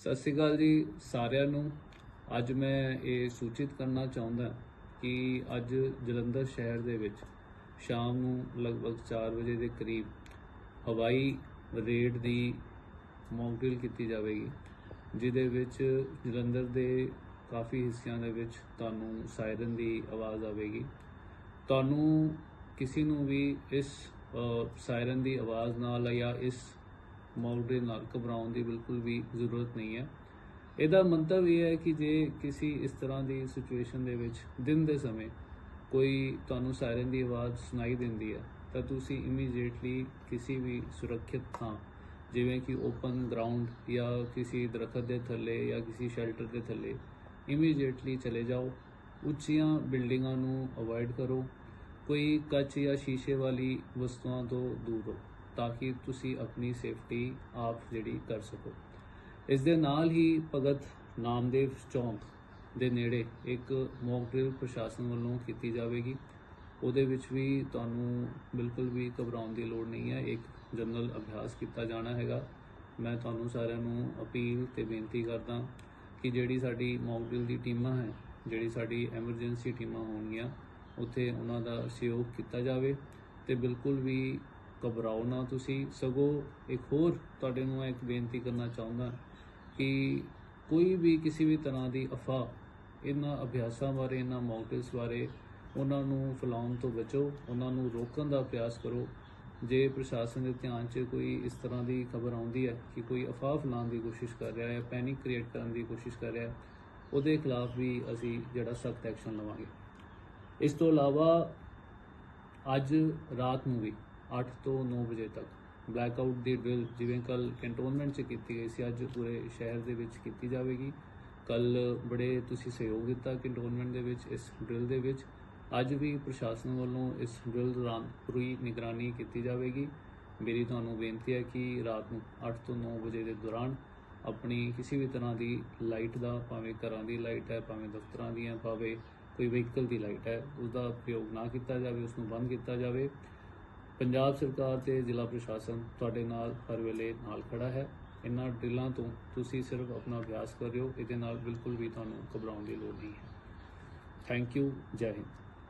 ਸਤਿ ਸ਼੍ਰੀ ਅਕਾਲ ਜੀ ਸਾਰਿਆਂ ਨੂੰ। ਅੱਜ ਮੈਂ ਇਹ ਸੂਚਿਤ ਕਰਨਾ ਚਾਹੁੰਦਾ ਕਿ ਅੱਜ ਜਲੰਧਰ ਸ਼ਹਿਰ ਦੇ ਵਿੱਚ ਸ਼ਾਮ ਨੂੰ ਲਗਭਗ 4 ਵਜੇ ਦੇ ਕਰੀਬ ਹਵਾਈ ਰੇਡ ਦੀ ਮੌਕਡਰਿਲ ਕੀਤੀ ਜਾਵੇਗੀ, ਜਿਹਦੇ ਵਿੱਚ ਜਲੰਧਰ ਦੇ ਕਾਫੀ ਹਿੱਸਿਆਂ ਦੇ ਵਿੱਚ ਤੁਹਾਨੂੰ ਸਾਇਰਨ ਦੀ ਆਵਾਜ਼ ਆਵੇਗੀ। ਤੁਹਾਨੂੰ ਕਿਸੇ ਨੂੰ ਵੀ ਇਸ ਸਾਇਰਨ ਦੀ ਆਵਾਜ਼ ਨਾਲ ਜਾਂ ਇਸ ਮੌਕਡਰਿਲ ਨਾਲ ਘਬਰਾਉਣ ਦੀ ਬਿਲਕੁਲ ਵੀ ਜ਼ਰੂਰਤ ਨਹੀਂ ਹੈ। ਇਹਦਾ ਮੰਤਵ ਇਹ ਹੈ ਕਿ ਜੇ ਕਿਸੇ ਇਸ ਤਰ੍ਹਾਂ ਦੀ ਸਿਚੁਏਸ਼ਨ ਦੇ ਵਿੱਚ ਦਿਨ ਦੇ ਸਮੇਂ ਕੋਈ ਤੁਹਾਨੂੰ ਸਾਇਰਨ ਦੀ ਆਵਾਜ਼ ਸੁਣਾਈ ਦਿੰਦੀ ਹੈ, ਤਾਂ ਤੁਸੀਂ ਇਮੀਡੀਏਟਲੀ ਕਿਸੇ ਵੀ ਸੁਰੱਖਿਅਤ ਥਾਂ, ਜਿਵੇਂ ਕਿ ਓਪਨ ਗਰਾਊਂਡ ਜਾਂ ਕਿਸੇ ਦਰਖਤ ਦੇ ਥੱਲੇ ਜਾਂ ਕਿਸੇ ਸ਼ੈਲਟਰ ਦੇ ਥੱਲੇ ਇਮੀਡੀਏਟਲੀ ਚਲੇ ਜਾਓ। ਉੱਚੀਆਂ ਬਿਲਡਿੰਗਾਂ ਨੂੰ ਅਵੋਇਡ ਕਰੋ। ਕੋਈ ਕੱਚ ਜਾਂ ਸ਼ੀਸ਼ੇ ਵਾਲੀ ਵਸਤੂਆਂ ਤੋਂ ਦੂਰ ਰਹੋ। ਤਾਂ ਕਿ ਤੁਸੀਂ ਆਪਣੀ ਸੇਫਟੀ ਆਪ ਜਿਹੜੀ ਕਰ ਸਕੋ। ਇਸ ਦੇ ਨਾਲ ਹੀ ਭਗਤ ਨਾਮਦੇਵ ਚੌਂਕ ਦੇ ਨੇੜੇ ਇੱਕ ਮੌਕ ਡਰਿਲ ਪ੍ਰਸ਼ਾਸਨ ਵੱਲੋਂ ਕੀਤੀ ਜਾਵੇਗੀ। ਉਹਦੇ ਵਿੱਚ ਵੀ ਤੁਹਾਨੂੰ ਬਿਲਕੁਲ ਵੀ ਘਬਰਾਉਣ ਦੀ ਲੋੜ ਨਹੀਂ ਹੈ। ਇੱਕ ਜਨਰਲ ਅਭਿਆਸ ਕੀਤਾ ਜਾਣਾ ਹੈਗਾ। ਮੈਂ ਤੁਹਾਨੂੰ ਸਾਰਿਆਂ ਨੂੰ ਅਪੀਲ ਤੇ ਬੇਨਤੀ ਕਰਦਾ ਕਿ ਜਿਹੜੀ ਸਾਡੀ ਮੌਕ ਡਰਿਲ ਦੀ ਟੀਮਾਂ ਹੈ, ਜਿਹੜੀ ਸਾਡੀ ਐਮਰਜੈਂਸੀ ਟੀਮਾਂ ਹੋਣਗੀਆਂ, ਉੱਥੇ ਉਹਨਾਂ ਦਾ ਸਹਿਯੋਗ ਕੀਤਾ ਜਾਵੇ ਤੇ ਬਿਲਕੁਲ ਵੀ ਘਬਰਾਓ ਨਾ। ਤੁਸੀਂ ਸਗੋਂ ਇੱਕ ਹੋਰ ਤੁਹਾਡੇ ਨੂੰ ਮੈਂ ਇੱਕ ਬੇਨਤੀ ਕਰਨਾ ਚਾਹੁੰਦਾ ਕਿ ਕੋਈ ਵੀ ਕਿਸੇ ਵੀ ਤਰ੍ਹਾਂ ਦੀ ਅਫਵਾਹ, ਇਹਨਾਂ ਅਭਿਆਸਾਂ ਬਾਰੇ, ਇਹਨਾਂ ਮੌਕਟੇਲਸ ਬਾਰੇ ਉਹਨਾਂ ਨੂੰ ਫੈਲਾਉਣ ਤੋਂ ਬਚੋ, ਉਹਨਾਂ ਨੂੰ ਰੋਕਣ ਦਾ ਪ੍ਰਯਾਸ ਕਰੋ। ਜੇ ਪ੍ਰਸ਼ਾਸਨ ਦੇ ਧਿਆਨ 'ਚ ਕੋਈ ਇਸ ਤਰ੍ਹਾਂ ਦੀ ਖਬਰ ਆਉਂਦੀ ਹੈ ਕਿ ਕੋਈ ਅਫਵਾਹ ਫੈਲਾਉਣ ਦੀ ਕੋਸ਼ਿਸ਼ ਕਰ ਰਿਹਾ ਹੈ ਪੈਨਿਕ ਕ੍ਰੀਏਟ ਕਰਨ ਦੀ ਕੋਸ਼ਿਸ਼ ਕਰ ਰਿਹਾ ਹੈ, ਉਹਦੇ ਖਿਲਾਫ ਵੀ ਅਸੀਂ ਜਿਹੜਾ ਸਖਤ ਐਕਸ਼ਨ ਲਵਾਂਗੇ। ਇਸ ਤੋਂ ਇਲਾਵਾ ਅੱਜ ਰਾਤ ਨੂੰ ਵੀ 8 ਤੋਂ 9 ਵਜੇ ਤੱਕ। ਬਲੈਕਆਊਟ ਦੀ ਡਰਿਲ ਜਿਵੇਂ ਕੱਲ ਕੰਟੋਨਮੈਂਟ 'ਚ ਕੀਤੀ ਗਈ ਸੀ, ਅੱਜ ਪੂਰੇ ਸ਼ਹਿਰ ਦੇ ਵਿੱਚ ਕੀਤੀ ਜਾਵੇਗੀ। ਕੱਲ ਬੜੇ ਤੁਸੀਂ ਸਹਿਯੋਗ ਦਿੱਤਾ ਕੰਟੋਨਮੈਂਟ ਦੇ ਵਿੱਚ, ਇਸ ਡਰਿਲ ਦੇ ਵਿੱਚ। ਅੱਜ ਵੀ ਪ੍ਰਸ਼ਾਸਨ ਵੱਲੋਂ ਇਸ ਡਰਿਲ ਦੌਰਾਨ ਪੂਰੀ ਨਿਗਰਾਨੀ ਕੀਤੀ ਜਾਵੇਗੀ। ਮੇਰੀ ਤੁਹਾਨੂੰ ਬੇਨਤੀ ਹੈ ਕਿ ਰਾਤ ਨੂੰ 8 ਤੋਂ 9 ਵਜੇ ਦੇ ਦੌਰਾਨ ਆਪਣੀ ਕਿਸੇ ਵੀ ਤਰ੍ਹਾਂ ਦੀ ਲਾਈਟ ਦਾ, ਭਾਵੇਂ ਘਰਾਂ ਦੀ ਲਾਈਟ ਹੈ, ਭਾਵੇਂ ਦਫ਼ਤਰਾਂ ਦੀਆਂ, ਭਾਵੇਂ ਕੋਈ ਵਹੀਕਲ ਦੀ ਲਾਈਟ ਹੈ ਉਸ ਦਾ ਪ੍ਰਯੋਗ ਨਾ ਕੀਤਾ ਜਾਵੇ ਉਸ ਨੂੰ ਬੰਦ ਕੀਤਾ ਜਾਵੇ। ਪੰਜਾਬ ਸਰਕਾਰ ਤੇ ਜ਼ਿਲ੍ਹਾ ਪ੍ਰਸ਼ਾਸਨ ਤੁਹਾਡੇ ਨਾਲ ਹਰ ਵੇਲੇ ਨਾਲ ਖੜਾ ਹੈ। ਇਹਨਾਂ ਡਰਿਲਾਂ ਤੋਂ ਤੁਸੀਂ ਸਿਰਫ ਆਪਣਾ ਅਭਿਆਸ ਕਰਿਓ, ਇਹਦੇ ਨਾਲ ਬਿਲਕੁਲ ਵੀ ਤੁਹਾਨੂੰ ਘਬਰਾਉਣ ਦੀ ਲੋੜ ਨਹੀਂ ਹੈ। ਥੈਂਕ ਯੂ ਜੈ ਹਿੰਦ